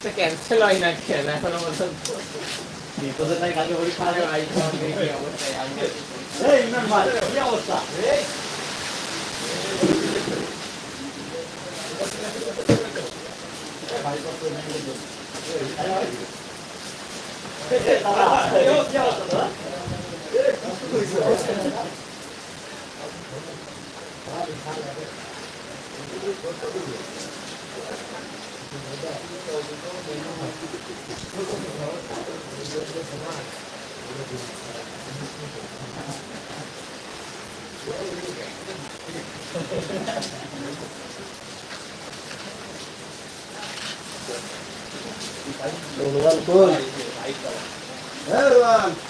পরীক্ষার হচ্ছে ক্যান্সেল হয় না কেন এখনও পর্যন্ত তোদের নাই কালকে পরীক্ষা আছে আরে ভাই তোমার দেখি অবস্থায় আমি এই ইমরান ভাই কি অবস্থা Everyone.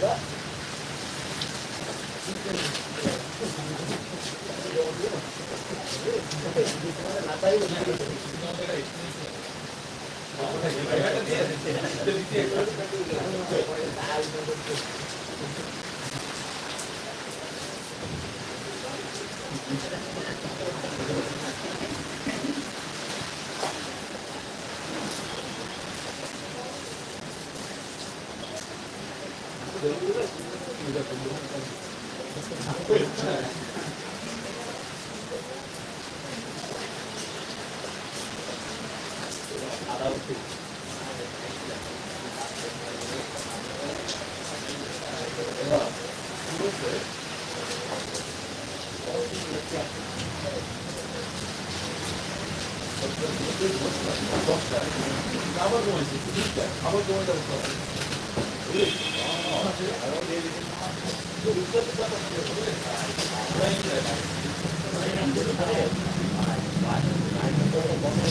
が仲良くなる。아버지만 있으니까 아버지만 있으니까 Thank you.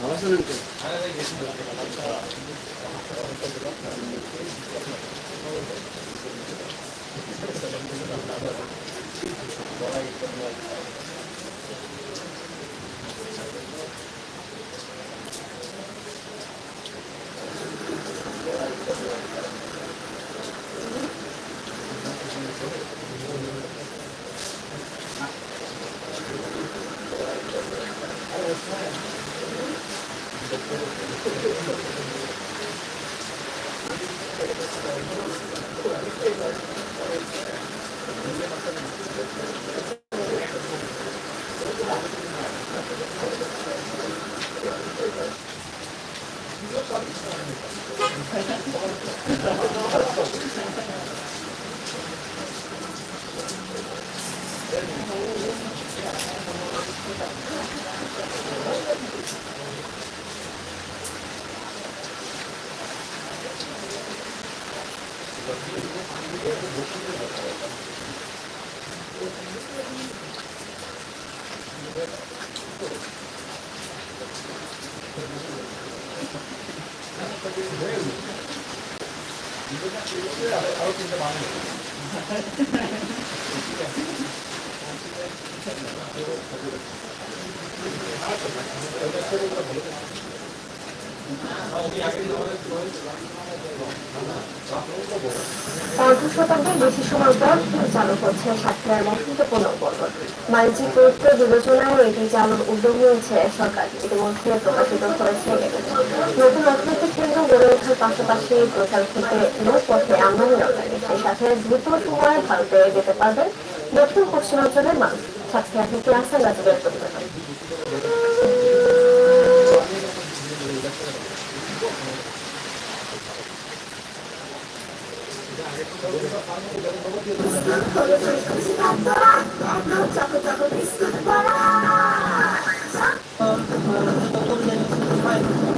나와서는 또. ほら、リクエストは、これ、これ、見れば、それは、それで、それで、উদ্যোগ নিয়েছে সরকার। ইতিমধ্যে প্রকাশিত এটি। নতুন অর্থনৈতিক কেন্দ্র গড়ে ওঠার পাশাপাশি প্রচার ক্ষেত্রে নৌপথে সেই সাথে দ্রুত সময়ে ভারতে যেতে পারবেন দক্ষিণ পশ্চিমাঞ্চলের মানুষ। সাতক্ষীরা থেকে আসান রাজুদের প্রতিবেদন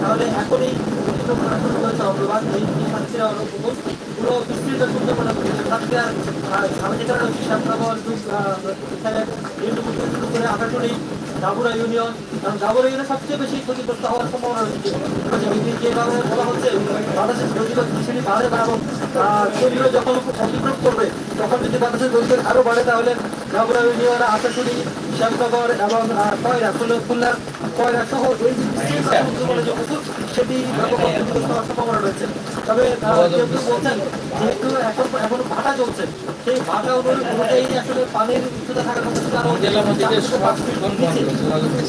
তাহলে এখনই অগ্রবাদ এই সাতক্ষীরা অনুকূল পুরো বিস্তৃত যেটা শ্যামনগর এখানে এইটুকু থেকে শুরু করে আঠাটুলি ডাবুরা ইউনিয়ন, কারণ ডাবুরা ইউনিয়ন সবচেয়ে বেশি ক্ষতিগ্রস্ত হওয়ার সম্ভাবনা রয়েছে। যে- যে বলা হচ্ছে বাতাসের দৈর্ঘ্য শ্রেণি বাড়ে এবং সেগুলো যখন অতিক্রম করবে, তখন যদি বাতাসের দৈর্ঘ্য আরও বাড়ে, তাহলে ডাবুরা ইউনিয়ন আশাশুড়ি, শ্যামনগর এবং কয়রা খুলনার কয়রা সহ সেটি সম্ভাবনা রয়েছে কেউ বলছেন যেহেতু এখন এখন ভাটা চলছে সেই ভাটা অনু- অনুযায়ী আসলে পানির উচ্চতা থাকার।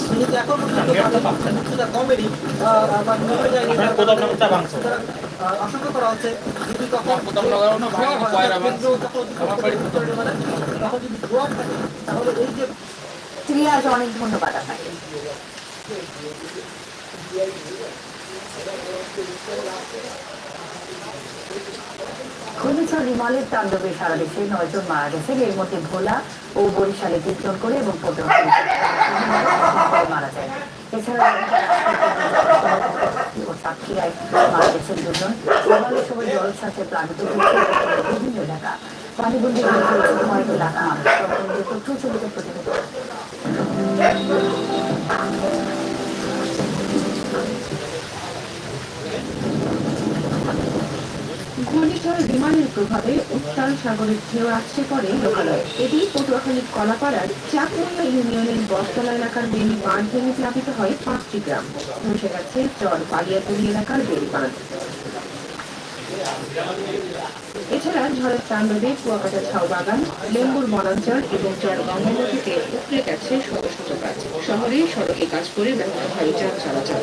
কিন্তু এখন উচ্চতা কমেনি করা হচ্ছে যদি তখন তাহলে এই যে রিয়াজ অনেক ধন্যবাদ আপনাকে ঘূর্ণিঝড় রিমালের তাণ্ডবে সারা দেশে নয়জন মারা গেছেন। এর মধ্যে ভোলা ও বরিশালে তিনজন করে এবং মারা যায়। এছাড়া ও সাতক্ষীরায় মারা গেছেন দুজন। বাংলাদেশ সবাই জলসাথে প্লাবিত বিভিন্ন এলাকা। পানিবন্দী পড়েছে মানুষ তথ্য প্রতিনিধি ঘূর্ণিঝড় বিমানের প্রভাবে উত্তাল সাগরের ঢেউ আছড়ে পড়ে লোকালয়ে। এটি পটুয়াখালীর কলাপাড়ার চাকমুন্ডা ইউনিয়নের বটতলা এলাকার বেলি বাঁধ ভেঙে প্লাবিত হয় পাঁচটি গ্রাম। ধসে গেছে চর পালিয়াপুরি এলাকার বেলি বাঁধ। এছাড়া ঝড়ের তাণ্ডবে কুয়াকাটা ঝাউ বাগান, লেম্বুর বনাঞ্চল এবং চর গঙ্গোবতীতে উপড়ে গেছে শত শত গাছ। শহরে সড়কে কাজ করে ব্যাহত হয় যান চলাচল।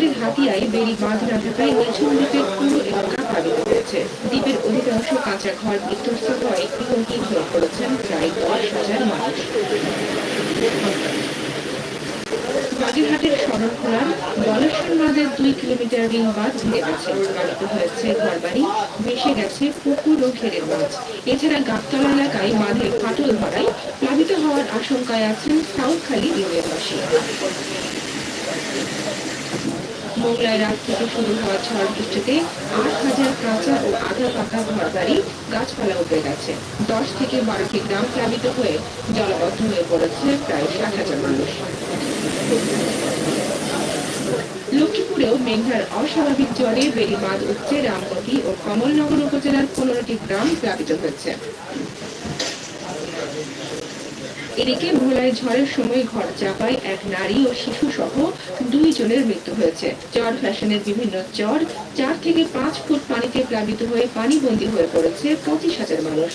নোয়াখালীর হাতিয়ায় বেড়ি বাঁধ রাখাটাই নিঝুম দ্বীপের পুরো এলাকা প্লাবিত হয়েছে দ্বীপের অধিকাংশ কাঁচা ঘর বিধ্বস্ত হয় হুমকি হয়ে পড়েছেন প্রায় দশ হাজার মানুষ। বাগেরহাটের শরণখোলার বলেশ্বর নদের দুই কিলোমিটার রিং বাঁধ ভেঙে গেছে প্লাবিত হয়েছে ঘরবাড়ি, ভেসে গেছে পুকুর ও ঘেরের মাছ এছাড়া গাবতলা এলাকায় বাঁধে ফাটল ধরায় প্লাবিত হওয়ার আশঙ্কায় আছেন সাউথখালী ইউনিয়নবাসী মোগলায় রাত শুরু হওয়া বৃষ্টিতে আট হাজার কাঁচা ও আধা ঘরবাড়ি গাছপালা উপড়ে গেছে। দশ থেকে বারোটি গ্রাম প্লাবিত হয়ে জলবদ্ধ হয়ে পড়েছে প্রায় ষাট হাজার মানুষ। লক্ষ্মীপুরেও মেঘনার অস্বাভাবিক জ্বরে বেড়িবাঁধ উঠছে রামগতি ও কমলনগর উপজেলার পনেরোটি গ্রাম প্লাবিত হয়েছে। এদিকে ভোলায় ঝড়ের সময় ঘর চাপায় এক নারী ও শিশু সহ দুই জনের মৃত্যু হয়েছে। চর ফ্যাশনের বিভিন্ন চর, চার থেকে পাঁচ ফুট পানিতে প্লাবিত হয়ে পানিবন্দী হয়ে পড়েছে পঁচিশ হাজার মানুষ।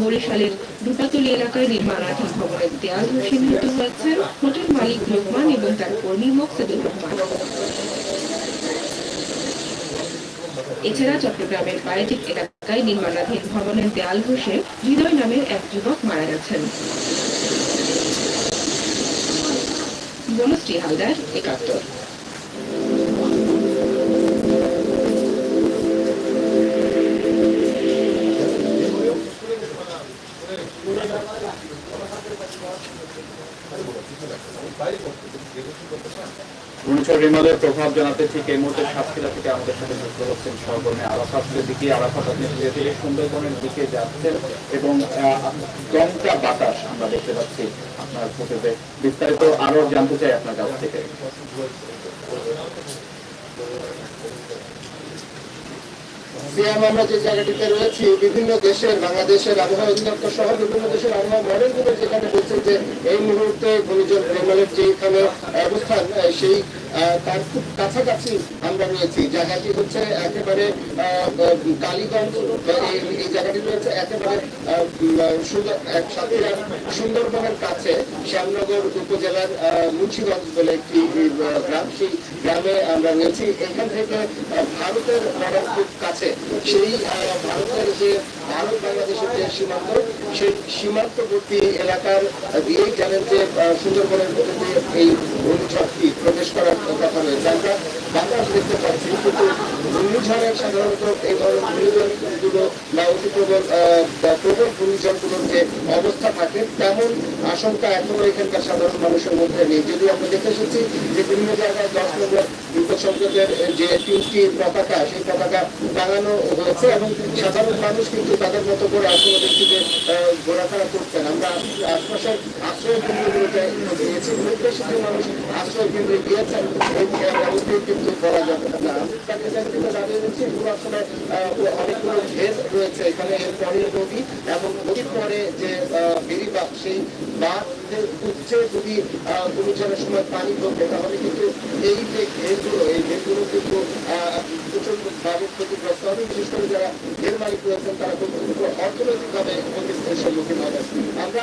বরিশালের দুটাতলি এলাকায় নির্মাণাধীন ভবনের দেয়াল ধসে নিহত হয়েছেন হোটেল মালিক লোকমান এবং তার কর্মী মকসেদুর রহমান। এছাড়া চট্টগ্রামের বায়োটিক এলাকায় নির্মাণাধীন ভবনের দেয়াল ঘষে হৃদয় নামের এক যুবক মারা গেছেন। বনশ্রী হালদার, একাত্তর। ঘূর্ণিঝড় রিমালের প্রভাব জানাতে ঠিক এই মুহূর্তে সাতক্ষীরা থেকে আমাদের সাথে যুক্ত হচ্ছেন সহকর্মী আরাফাতের দিকে। আরাফাত, আপনি ধীরে ধীরে সুন্দরবনের দিকে যাচ্ছেন এবং দমকা বাতাস আমরা দেখতে পাচ্ছি আপনার ফুটেজে বিস্তারিত আরও জানতে চাই আপনার কাছ থেকে। আমরা যে জায়গাটিতে রয়েছি, বিভিন্ন দেশের, বাংলাদেশের আবহাওয়া অধিদপ্তর সহ বিভিন্ন দেশের আবহাওয়া মডেলগুলো যেখানে বলছে যে এই মুহূর্তে ঘূর্ণিঝড় রেমালের যে অবস্থান, সেই তার খুব কাছাকাছি আমরা জায়গাটি হচ্ছে একেবারে কালীগঞ্জ। এই জায়গাটি রয়েছে একেবারে সুন্দরবনের কাছে শ্যামনগর উপজেলার মুন্সিগঞ্জ বলে একটি গ্রাম। সেই গ্রামে আমরা রয়েছি। এখান থেকে ভারতের খুব কাছে সেই ভারতের যে ভারত, বাংলাদেশের যে সীমান্ত, সেই সীমান্তবর্তী এলাকার দিয়েই জানেন যে সুন্দরবনের মধ্যে এই ঘূর্ণিঝড়টি প্রবেশ করার কথা রয়েছে। আমরা বাতাস দেখতে পাচ্ছি, কিন্তু ঘূর্ণিঝড়ের সাধারণত এই ধরনের ঘূর্ণিঝড়গুলো বা অতি প্রবল প্রবল ঘূর্ণিঝড়গুলোর যে অবস্থা থাকে, তেমন আশঙ্কা এখনও এখানকার সাধারণ মানুষের মধ্যে নেই। যদি আমরা দেখে এসেছি যে বিভিন্ন জায়গায় দশ নম্বর সংসদের যে তিনটি পতাকা, সেই পতাকা টাঙানো হয়েছে এবং সাধারণ মানুষ কিন্তু তাদের মতো করে আসলে ব্যক্তিদের ঘোরাফেরা করছেন। আমরা আশপাশের আশ্রয় কেন্দ্রগুলোতে গিয়েছি মানুষ আশ্রয় কেন্দ্রে গিয়েছেন এই কিন্তু অনেকগুলো ঘের রয়েছে এখানে এরপরে নদী এবং নদীর পরে যে আহ, সেই বাঁধের উচ্চে যদি ঘূর্ণিঝড়ের সময় পানি ঢোকে তাহলে কিন্তু এই যে ঘেরগুলো এই ঘেরগুলো কিন্তু প্রচণ্ড ভাবে ক্ষতিগ্রস্ত বিশেষ করে যারা ঘের মালিক রয়েছেন অর্থনৈতিকভাবে সম্মুখীন হবে আমরা